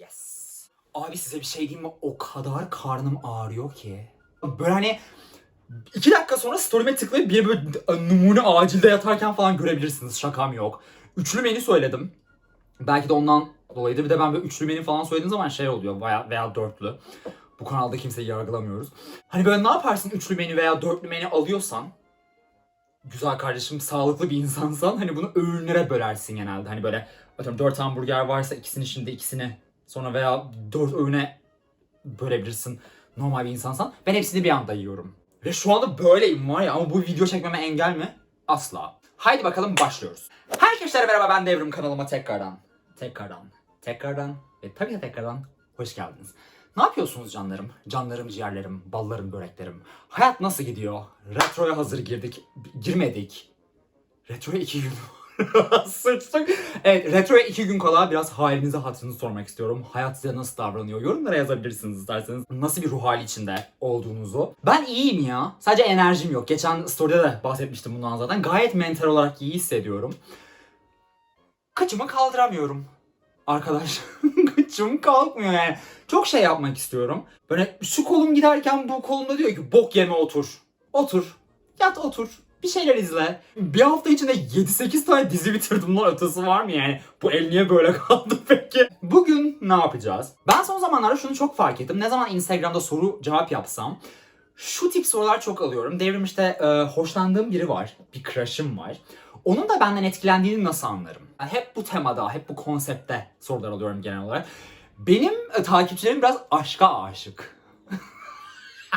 Yes. Abi size bir şey diyeyim mi? O kadar karnım ağrıyor ki. Böyle hani iki dakika sonra story'me tıklayıp bir böyle numune acilde yatarken falan görebilirsiniz. Şakam yok. Üçlü menü söyledim. Belki de ondan dolayıdır. Bir de ben böyle üçlü menü falan söylediğim zaman şey oluyor veya, veya dörtlü. Bu kanalda kimseyi yargılamıyoruz. Hani böyle ne yaparsın üçlü menü veya dörtlü menü alıyorsan güzel kardeşim sağlıklı bir insansan hani bunu öğünlere bölersin genelde. Hani böyle atıyorum 4 hamburger varsa ikisini şimdi ikisini sonra veya 4 öğüne bölebilirsin normal bir insansan. Ben hepsini bir anda yiyorum. Ve şu anda böyleyim var ya ama bu video çekmeme engel mi? Asla. Haydi bakalım başlıyoruz. Herkese merhaba ben Devrim kanalıma tekrardan. Tekrardan. Tekrardan. Ve tabii ki tekrardan hoş geldiniz. Ne yapıyorsunuz canlarım? Canlarım, ciğerlerim, ballarım, böreklerim. Hayat nasıl gidiyor? Retroya hazır girdik. Girmedik. Retroya iki gün Sıçtık. Evet, retroya iki gün kala biraz halinizi hatırınızı sormak istiyorum. Hayat size nasıl davranıyor? Yorumlara yazabilirsiniz isterseniz. Nasıl bir ruh hali içinde olduğunuzu. Ben iyiyim ya. Sadece enerjim yok. Geçen story'de de bahsetmiştim bundan zaten. Gayet mental olarak iyi hissediyorum. Kıçımı kaldıramıyorum. Arkadaş. Kıçım kalkmıyor yani. Çok şey yapmak istiyorum. Böyle şu kolum giderken bu kolumda diyor ki bok yeme otur. Otur. Yat otur. Bir şeyler izle. Bir hafta içinde 7-8 tane dizi bitirdim lan ötesi var mı yani? Bu el niye böyle kaldı peki? Bugün ne yapacağız? Ben son zamanlarda şunu çok fark ettim. Ne zaman Instagram'da soru cevap yapsam şu tip sorular çok alıyorum. Devrim işte e, hoşlandığım biri var. Bir crush'ım var. Onun da benden etkilendiğini nasıl anlarım? Yani hep bu temada, hep bu konsepte sorular alıyorum genel olarak. Benim e, takipçilerim biraz aşka aşık.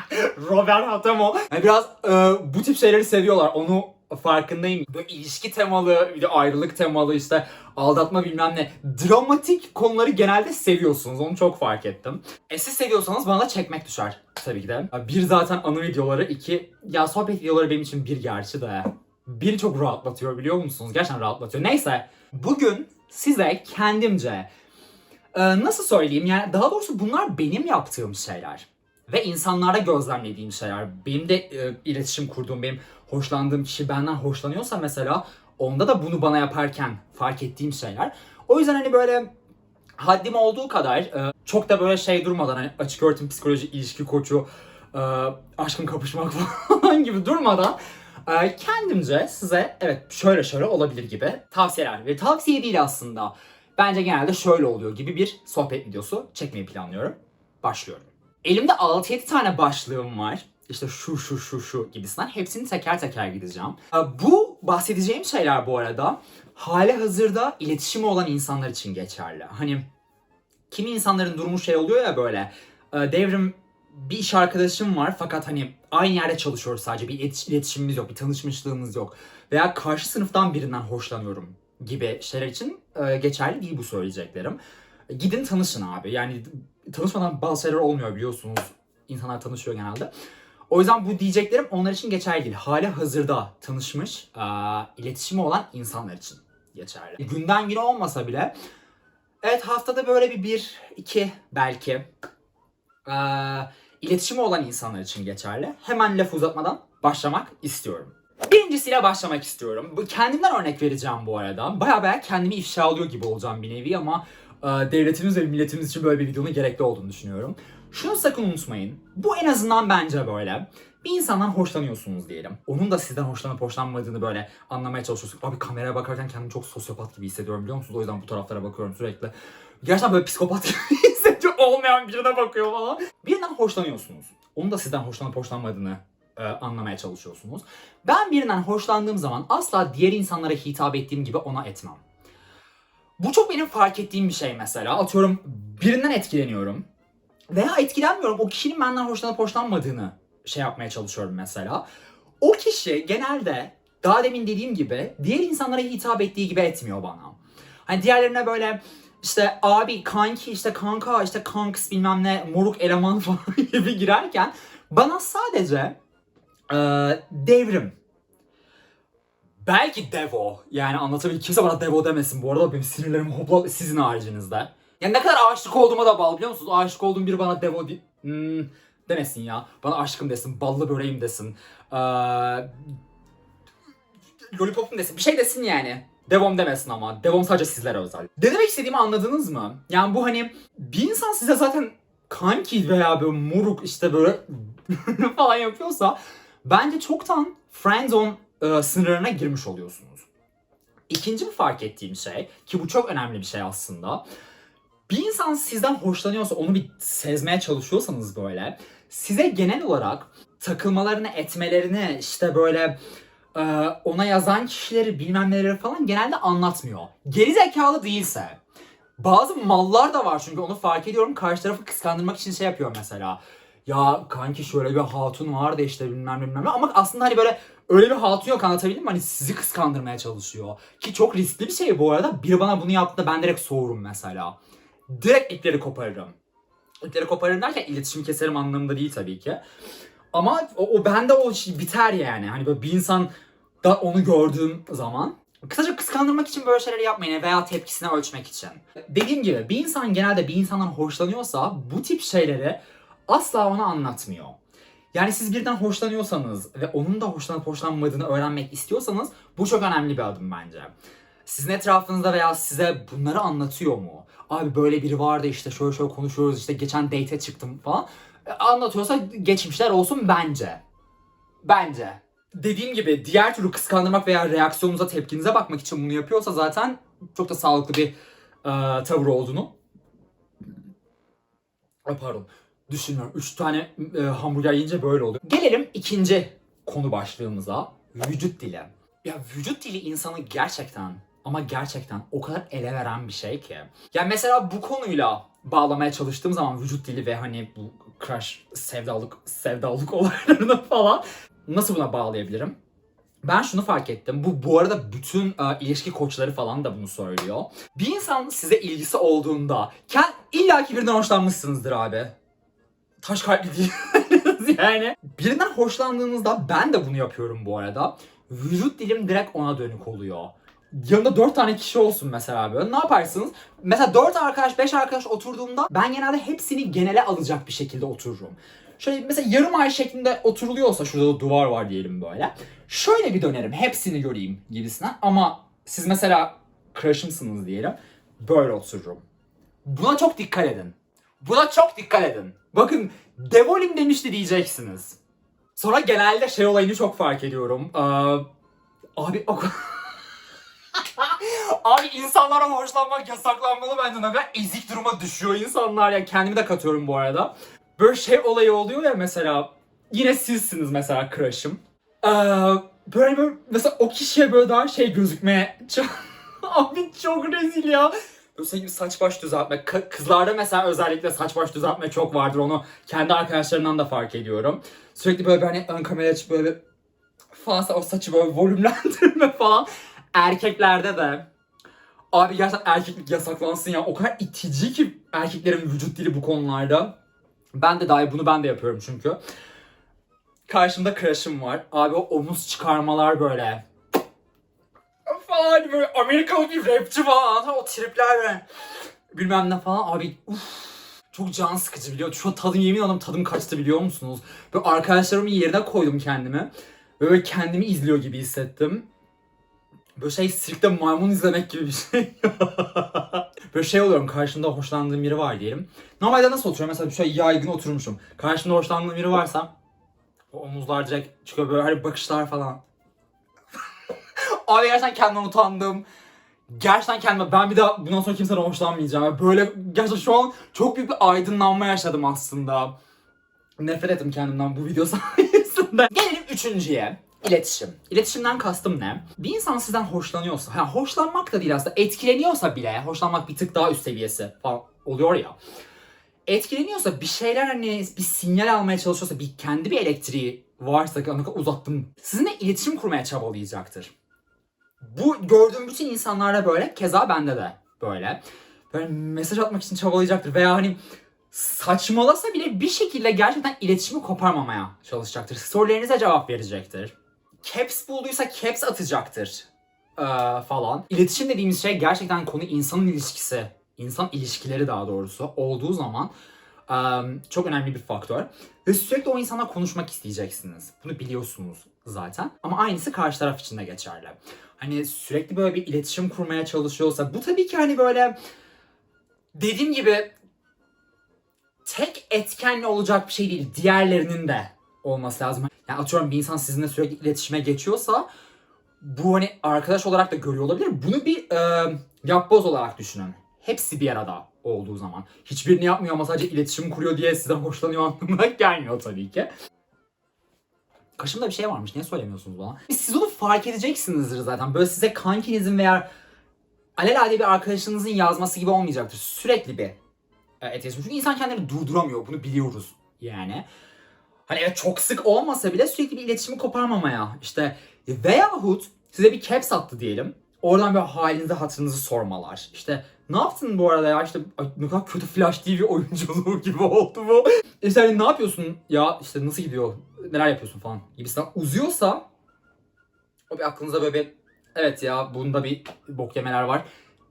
Robert Hatamo. Yani biraz e, bu tip şeyleri seviyorlar. Onu farkındayım. Böyle ilişki temalı, bir de ayrılık temalı işte aldatma bilmem ne. Dramatik konuları genelde seviyorsunuz. Onu çok fark ettim. E siz seviyorsanız bana da çekmek düşer tabii ki de. Bir zaten anı videoları, iki ya sohbet videoları benim için bir gerçi de. Bir çok rahatlatıyor biliyor musunuz? Gerçekten rahatlatıyor. Neyse. Bugün size kendimce e, nasıl söyleyeyim yani daha doğrusu bunlar benim yaptığım şeyler ve insanlarda gözlemlediğim şeyler. Benim de e, iletişim kurduğum, benim hoşlandığım kişi benden hoşlanıyorsa mesela onda da bunu bana yaparken fark ettiğim şeyler. O yüzden hani böyle haddim olduğu kadar e, çok da böyle şey durmadan hani açık öğretim psikoloji, ilişki koçu, e, aşkın kapışmak falan gibi durmadan e, kendimce size evet şöyle şöyle olabilir gibi tavsiyeler ve tavsiye değil aslında. Bence genelde şöyle oluyor gibi bir sohbet videosu çekmeyi planlıyorum. Başlıyorum. Elimde 6-7 tane başlığım var. İşte şu şu şu şu gibisinden. Hepsini teker teker gideceğim. Ee, Bu bahsedeceğim şeyler bu arada hali hazırda iletişimi olan insanlar için geçerli. Hani kimi insanların durumu şey oluyor ya böyle. e, Devrim bir iş arkadaşım var fakat hani aynı yerde çalışıyoruz sadece bir iletiş- iletişimimiz yok, bir tanışmışlığımız yok. Veya karşı sınıftan birinden hoşlanıyorum gibi şeyler için e, geçerli değil bu söyleyeceklerim. Gidin tanışın abi. Yani tanışmadan bazı şeyler olmuyor biliyorsunuz. İnsanlar tanışıyor genelde. O yüzden bu diyeceklerim onlar için geçerli değil. Hali hazırda tanışmış, e, iletişimi olan insanlar için geçerli. Günden güne olmasa bile evet haftada böyle bir bir, iki belki e, iletişimi olan insanlar için geçerli. Hemen laf uzatmadan başlamak istiyorum. Birincisiyle başlamak istiyorum. Kendimden örnek vereceğim bu arada. Baya baya kendimi ifşa alıyor gibi olacağım bir nevi ama devletimiz ve milletimiz için böyle bir videonun gerekli olduğunu düşünüyorum. Şunu sakın unutmayın. Bu en azından bence böyle. Bir insandan hoşlanıyorsunuz diyelim. Onun da sizden hoşlanıp hoşlanmadığını böyle anlamaya çalışıyorsunuz. Abi kameraya bakarken kendimi çok sosyopat gibi hissediyorum biliyor musunuz? O yüzden bu taraflara bakıyorum sürekli. Gerçekten böyle psikopat gibi hissediyor. Olmayan birine bakıyor falan. Birinden hoşlanıyorsunuz. Onun da sizden hoşlanıp hoşlanmadığını e, anlamaya çalışıyorsunuz. Ben birinden hoşlandığım zaman asla diğer insanlara hitap ettiğim gibi ona etmem. Bu çok benim fark ettiğim bir şey mesela. Atıyorum birinden etkileniyorum. Veya etkilenmiyorum. O kişinin benden hoşlanıp hoşlanmadığını şey yapmaya çalışıyorum mesela. O kişi genelde daha demin dediğim gibi diğer insanlara hitap ettiği gibi etmiyor bana. Hani diğerlerine böyle işte abi kanki işte kanka işte kanks bilmem ne moruk eleman falan gibi girerken bana sadece e, devrim belki devo yani anlatabilir kimse bana devo demesin bu arada benim sinirlerim hopla sizin haricinizde. Yani ne kadar aşık olduğuma da bağlı biliyor musunuz? Aşık olduğum biri bana devo di- hmm, demesin ya. Bana aşkım desin, ballı böreğim desin. Ee, lollipopum desin. Bir şey desin yani. Devam demesin ama. Devam sadece sizlere özel. Ne demek istediğimi anladınız mı? Yani bu hani bir insan size zaten kanki veya böyle moruk işte böyle falan yapıyorsa bence çoktan friendzone e, sınırlarına girmiş oluyorsunuz. İkinci bir fark ettiğim şey ki bu çok önemli bir şey aslında. Bir insan sizden hoşlanıyorsa onu bir sezmeye çalışıyorsanız böyle size genel olarak takılmalarını etmelerini işte böyle e, ona yazan kişileri bilmem neleri falan genelde anlatmıyor. Geri zekalı değilse. Bazı mallar da var çünkü onu fark ediyorum. Karşı tarafı kıskandırmak için şey yapıyor mesela. Ya kanki şöyle bir hatun var da işte bilmem bilmem. Ama aslında hani böyle öyle bir hatun yok anlatabildim mi? Hani sizi kıskandırmaya çalışıyor. Ki çok riskli bir şey bu arada. Biri bana bunu yaptı ben direkt soğurum mesela. Direkt ipleri koparırım. İpleri koparırım derken iletişim keserim anlamında değil tabii ki. Ama o, o bende o şey biter yani. Hani böyle bir insan da onu gördüğüm zaman Kısaca kıskandırmak için böyle şeyleri yapmayın veya tepkisini ölçmek için. Dediğim gibi bir insan genelde bir insandan hoşlanıyorsa bu tip şeyleri asla ona anlatmıyor. Yani siz birden hoşlanıyorsanız ve onun da hoşlanıp hoşlanmadığını öğrenmek istiyorsanız bu çok önemli bir adım bence. Sizin etrafınızda veya size bunları anlatıyor mu? Abi böyle biri vardı işte şöyle şöyle konuşuyoruz işte geçen date'e çıktım falan. E, Anlatıyorsa geçmişler olsun bence. Bence. Dediğim gibi diğer türlü kıskandırmak veya reaksiyonunuza tepkinize bakmak için bunu yapıyorsa zaten çok da sağlıklı bir e, tavır olduğunu pardon. Düşünmüyorum. Üç tane e, hamburger yiyince böyle oluyor. Gelelim ikinci konu başlığımıza. Vücut dili. Ya vücut dili insanı gerçekten ama gerçekten o kadar ele veren bir şey ki. Ya mesela bu konuyla bağlamaya çalıştığım zaman vücut dili ve hani bu crush, sevdalık, sevdalık olaylarını falan nasıl buna bağlayabilirim? Ben şunu fark ettim. Bu bu arada bütün e, ilişki koçları falan da bunu söylüyor. Bir insan size ilgisi olduğunda kend, illaki birinden hoşlanmışsınızdır abi. Taş kalpli değil. yani birinden hoşlandığınızda ben de bunu yapıyorum bu arada. Vücut dilim direkt ona dönük oluyor. Yanında dört tane kişi olsun mesela böyle. Ne yaparsınız? Mesela dört arkadaş, beş arkadaş oturduğumda ben genelde hepsini genele alacak bir şekilde otururum. Şöyle mesela yarım ay şeklinde oturuluyorsa şurada da duvar var diyelim böyle. Şöyle bir dönerim hepsini göreyim gibisinden ama siz mesela crush'ımsınız diyelim. Böyle otururum. Buna çok dikkat edin. Buna çok dikkat edin. Bakın devolim demişti diyeceksiniz. Sonra genelde şey olayını çok fark ediyorum. Ee, abi o Abi insanlara hoşlanmak yasaklanmalı bence ne kadar ezik duruma düşüyor insanlar ya. Kendimi de katıyorum bu arada. Böyle şey olayı oluyor ya mesela. Yine sizsiniz mesela crush'ım. Ee, böyle, böyle mesela o kişiye böyle daha şey gözükmeye. Abi çok rezil ya. Böyle gibi saç baş düzeltme. Kızlarda mesela özellikle saç baş düzeltme çok vardır. Onu kendi arkadaşlarımdan da fark ediyorum. Sürekli böyle hani ön kamera açıp böyle falan o saçı böyle volümlendirme falan. Erkeklerde de Abi gerçekten erkeklik yasaklansın ya. O kadar itici ki erkeklerin vücut dili bu konularda. Ben de dahi bunu ben de yapıyorum çünkü. Karşımda crush'ım var. Abi o omuz çıkarmalar böyle. Falan böyle Amerikalı bir rapçi falan. O tripler böyle. Bilmem ne falan. Abi uf. Çok can sıkıcı biliyor. Şu an tadım yemin ederim tadım kaçtı biliyor musunuz? Böyle arkadaşlarımın yerine koydum kendimi. Böyle kendimi izliyor gibi hissettim. Böyle şey sirkte maymun izlemek gibi bir şey. böyle şey oluyorum karşımda hoşlandığım biri var diyelim. Normalde nasıl oturuyorum? Mesela şöyle yaygın oturmuşum. Karşımda hoşlandığım biri varsa o omuzlar direkt çıkıyor böyle hani bakışlar falan. Abi gerçekten kendimden utandım. Gerçekten kendime ben bir daha bundan sonra kimseden hoşlanmayacağım. Böyle gerçekten şu an çok büyük bir aydınlanma yaşadım aslında. Nefret ettim kendimden bu video sayesinde. Gelelim üçüncüye. İletişim. İletişimden kastım ne? Bir insan sizden hoşlanıyorsa, ha hoşlanmak da değil aslında, etkileniyorsa bile, hoşlanmak bir tık daha üst seviyesi falan oluyor ya. Etkileniyorsa bir şeyler hani bir sinyal almaya çalışıyorsa, bir kendi bir elektriği varsa uzattım. Sizinle iletişim kurmaya çabalayacaktır. Bu gördüğüm bütün insanlarda böyle, keza bende de böyle. Böyle mesaj atmak için çabalayacaktır veya hani saçmalasa bile bir şekilde gerçekten iletişimi koparmamaya çalışacaktır. Sorularınıza cevap verecektir. Caps bulduysa caps atacaktır ee, falan. İletişim dediğimiz şey gerçekten konu insanın ilişkisi, insan ilişkileri daha doğrusu olduğu zaman çok önemli bir faktör. Ve sürekli o insanla konuşmak isteyeceksiniz. Bunu biliyorsunuz. Zaten. Ama aynısı karşı taraf için de geçerli. Hani sürekli böyle bir iletişim kurmaya çalışıyorsa bu tabii ki hani böyle dediğim gibi tek etkenli olacak bir şey değil. Diğerlerinin de olması lazım. Yani atıyorum bir insan sizinle sürekli iletişime geçiyorsa bu hani arkadaş olarak da görüyor olabilir. Bunu bir e, yapboz olarak düşünün. Hepsi bir arada olduğu zaman. Hiçbirini yapmıyor ama sadece iletişim kuruyor diye sizden hoşlanıyor anlamına gelmiyor tabii ki. Kaşımda bir şey varmış. Niye söylemiyorsunuz bana? Siz onu fark edeceksinizdir zaten. Böyle size kankinizin veya alelade bir arkadaşınızın yazması gibi olmayacaktır. Sürekli bir etkileşim. Çünkü insan kendini durduramıyor. Bunu biliyoruz yani. Hani evet çok sık olmasa bile sürekli bir iletişimi koparmamaya işte veyahut size bir caps attı diyelim. Oradan böyle halinizi hatırınızı sormalar. İşte ne yaptın bu arada ya işte ay, ne kadar kötü Flash TV oyunculuğu gibi oldu bu. İşte hani ne yapıyorsun ya işte nasıl gidiyor neler yapıyorsun falan gibisinden uzuyorsa o bir aklınıza böyle bir evet ya bunda bir bok yemeler var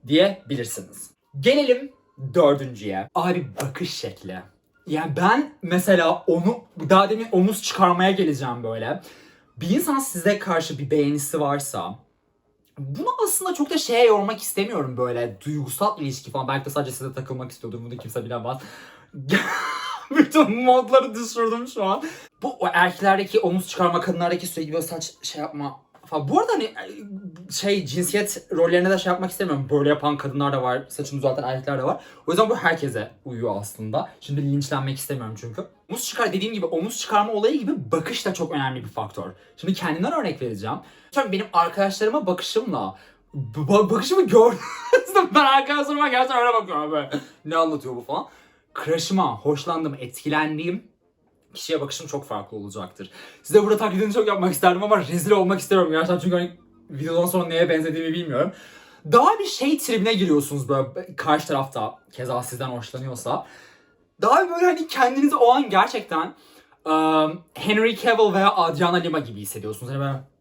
diyebilirsiniz. Gelelim dördüncüye. Abi bakış şekli. Yani ben mesela onu daha demin omuz çıkarmaya geleceğim böyle. Bir insan size karşı bir beğenisi varsa bunu aslında çok da şeye yormak istemiyorum böyle duygusal ilişki falan. Belki de sadece size takılmak istiyordur bunu kimse bilemez. Modları düşürdüm şu an. Bu o erkeklerdeki omuz çıkarma, kadınlardaki sürekli böyle saç şey yapma falan. Bu arada hani şey cinsiyet rollerine de şey yapmak istemiyorum. Böyle yapan kadınlar da var, saçını düzelten erkekler de var. O yüzden bu herkese uyuyor aslında. Şimdi linçlenmek istemiyorum çünkü. Omuz çıkar dediğim gibi omuz çıkarma olayı gibi bakış da çok önemli bir faktör. Şimdi kendimden örnek vereceğim. Şimdi benim arkadaşlarıma bakışımla bakışımı gördüğünüzde ben arkadaşlarıma gerçekten öyle bakıyorum böyle. Ne anlatıyor bu falan. Crush'ıma, hoşlandığım, etkilendiğim kişiye bakışım çok farklı olacaktır. Size burada taklidini çok yapmak isterdim ama rezil olmak istemiyorum gerçekten çünkü hani videodan sonra neye benzediğimi bilmiyorum. Daha bir şey tribine giriyorsunuz böyle karşı tarafta keza sizden hoşlanıyorsa. Daha böyle hani kendinizi o an gerçekten ıı, Henry Cavill veya Adriana Lima gibi hissediyorsunuz. Hani böyle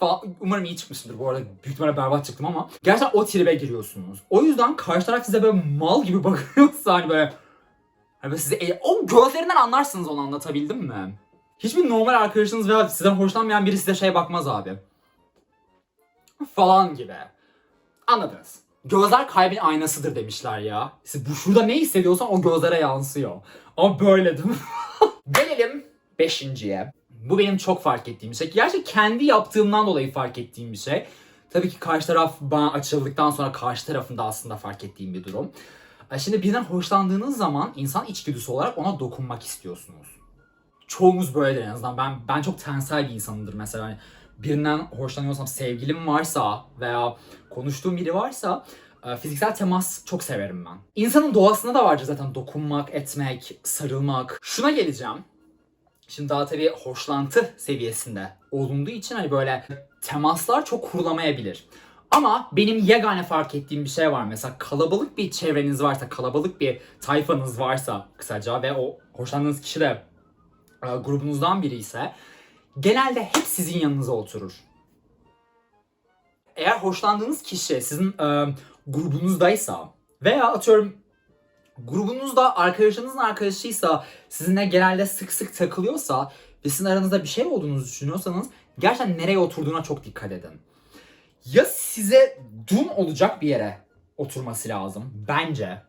falan. Umarım iyi çıkmışımdır bu arada. Büyük ihtimalle berbat çıktım ama. Gerçekten o tribe giriyorsunuz. O yüzden karşı taraf size böyle mal gibi bakıyorsa hani böyle Hani böyle size el- o gözlerinden anlarsınız onu anlatabildim mi? Hiçbir normal arkadaşınız veya sizden hoşlanmayan biri size şey bakmaz abi. Falan gibi. Anladınız. Gözler kalbin aynasıdır demişler ya. Siz bu şurada ne hissediyorsan o gözlere yansıyor. Ama böyle değil mi? Gelelim beşinciye. Bu benim çok fark ettiğim bir şey. Gerçi kendi yaptığımdan dolayı fark ettiğim bir şey. Tabii ki karşı taraf bana açıldıktan sonra karşı tarafın da aslında fark ettiğim bir durum. E Şimdi birden hoşlandığınız zaman insan içgüdüsü olarak ona dokunmak istiyorsunuz. Çoğumuz böyledir en azından. Ben ben çok tensel bir insanımdır mesela. Hani birinden hoşlanıyorsam sevgilim varsa veya konuştuğum biri varsa e, fiziksel temas çok severim ben. İnsanın doğasında da vardır zaten dokunmak, etmek, sarılmak. Şuna geleceğim. Şimdi daha tabii hoşlantı seviyesinde olunduğu için hani böyle temaslar çok kurulamayabilir. Ama benim yegane fark ettiğim bir şey var. Mesela kalabalık bir çevreniz varsa, kalabalık bir tayfanız varsa kısaca ve o hoşlandığınız kişi de e, grubunuzdan biri ise genelde hep sizin yanınıza oturur. Eğer hoşlandığınız kişi sizin e, grubunuzdaysa veya atıyorum grubunuzda arkadaşınızın arkadaşıysa sizinle genelde sık sık takılıyorsa ve sizin aranızda bir şey olduğunu düşünüyorsanız gerçekten nereye oturduğuna çok dikkat edin ya size dun olacak bir yere oturması lazım bence.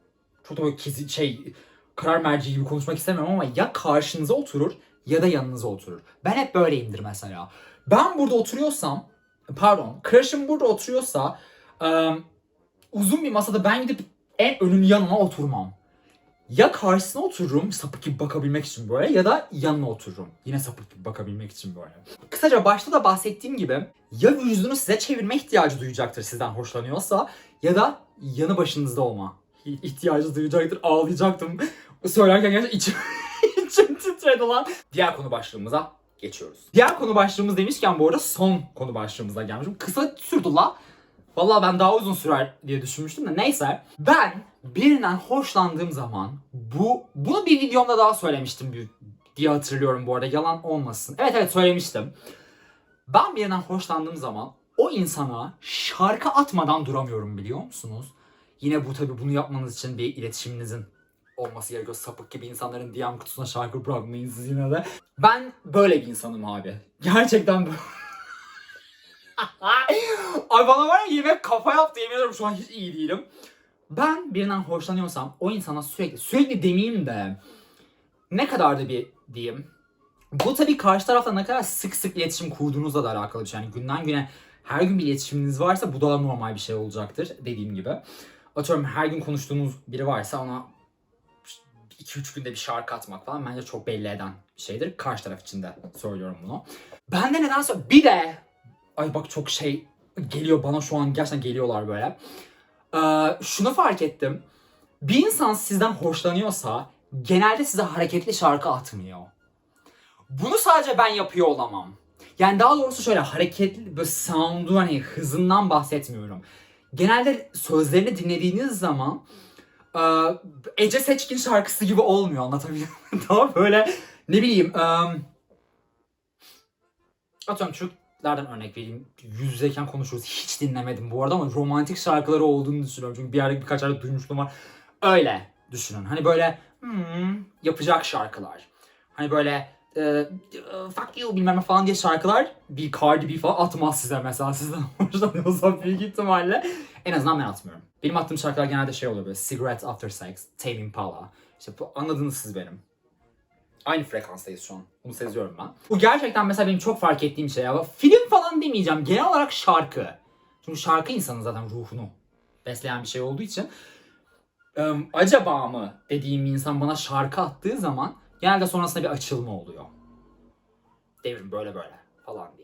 Çok da böyle kezi, şey karar merci gibi konuşmak istemiyorum ama ya karşınıza oturur ya da yanınıza oturur. Ben hep böyleyimdir mesela. Ben burada oturuyorsam pardon crush'ım burada oturuyorsa ım, uzun bir masada ben gidip en önün yanına oturmam. Ya karşısına otururum sapık gibi bakabilmek için böyle ya da yanına otururum. Yine sapık gibi bakabilmek için böyle. Kısaca başta da bahsettiğim gibi ya vücudunu size çevirme ihtiyacı duyacaktır sizden hoşlanıyorsa ya da yanı başınızda olma ihtiyacı duyacaktır. Ağlayacaktım. Söylerken gerçekten içim, içim titredi lan. Diğer konu başlığımıza geçiyoruz. Diğer konu başlığımız demişken bu arada son konu başlığımıza gelmişim. Kısa sürdü la. Vallahi ben daha uzun sürer diye düşünmüştüm de neyse. Ben birinden hoşlandığım zaman bu bunu bir videomda daha söylemiştim büyük diye hatırlıyorum bu arada yalan olmasın. Evet evet söylemiştim. Ben birinden hoşlandığım zaman o insana şarkı atmadan duramıyorum biliyor musunuz? Yine bu tabi bunu yapmanız için bir iletişiminizin olması gerekiyor. Sapık gibi insanların DM kutusuna şarkı bırakmayın siz yine de. Ben böyle bir insanım abi. Gerçekten böyle. Ay bana var ya yemek kafa yaptı yemin ederim şu an hiç iyi değilim. Ben birinden hoşlanıyorsam o insana sürekli, sürekli demeyeyim de ne kadar da bir diyeyim. Bu tabii karşı tarafla ne kadar sık sık iletişim kurduğunuzla da alakalı bir şey. Yani günden güne her gün bir iletişiminiz varsa bu daha normal bir şey olacaktır dediğim gibi. Atıyorum her gün konuştuğunuz biri varsa ona 2-3 günde bir şarkı atmak falan bence çok belli eden bir şeydir. Karşı taraf için de söylüyorum bunu. Ben de nedense bir de ay bak çok şey geliyor bana şu an gerçekten geliyorlar böyle. Ee, şunu fark ettim. Bir insan sizden hoşlanıyorsa genelde size hareketli şarkı atmıyor. Bunu sadece ben yapıyor olamam. Yani daha doğrusu şöyle hareketli böyle sound'u hani hızından bahsetmiyorum. Genelde sözlerini dinlediğiniz zaman e, Ece Seçkin şarkısı gibi olmuyor anlatabiliyor muyum? Daha böyle ne bileyim e, atıyorum Türklerden örnek vereyim. Yüz yüzeyken konuşuyoruz. Hiç dinlemedim bu arada ama romantik şarkıları olduğunu düşünüyorum. Çünkü bir yerde birkaç yerde duymuşluğum var. Öyle düşünün. Hani böyle hmm, yapacak şarkılar. Hani böyle e, fuck you bilmem ne falan diye şarkılar bir Cardi B falan atmaz size mesela sizden hoşlanıyorsa büyük ihtimalle. En azından ben atmıyorum. Benim attığım şarkılar genelde şey oluyor böyle Cigarette After Sex, Tame Impala. İşte bu anladınız siz benim. Aynı frekanstayız şu an. Bunu seziyorum ben. Bu gerçekten mesela benim çok fark ettiğim şey ya. Film falan demeyeceğim. Genel olarak şarkı. Çünkü şarkı insanın zaten ruhunu besleyen bir şey olduğu için. Eee, acaba mı dediğim insan bana şarkı attığı zaman genelde sonrasında bir açılma oluyor. Devrim böyle böyle falan diye.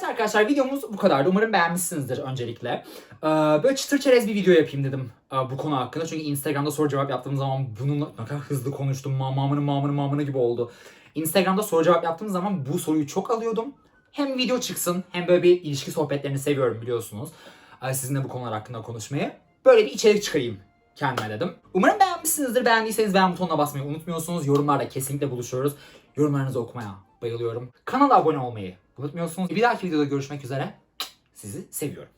Evet arkadaşlar videomuz bu kadardı. Umarım beğenmişsinizdir öncelikle. Ee, böyle çıtır çerez bir video yapayım dedim e, bu konu hakkında. Çünkü Instagram'da soru cevap yaptığım zaman bununla ne kadar hızlı konuştum. Mamamını mamını mamını gibi oldu. Instagram'da soru cevap yaptığım zaman bu soruyu çok alıyordum. Hem video çıksın hem böyle bir ilişki sohbetlerini seviyorum biliyorsunuz. Ee, Sizinle bu konular hakkında konuşmayı. Böyle bir içerik çıkarayım kendime dedim. Umarım beğenmişsinizdir. Beğendiyseniz beğen butonuna basmayı unutmuyorsunuz. Yorumlarda kesinlikle buluşuyoruz. Yorumlarınızı okumaya bayılıyorum. Kanala abone olmayı unutmuyorsunuz. Bir dahaki videoda görüşmek üzere. Sizi seviyorum.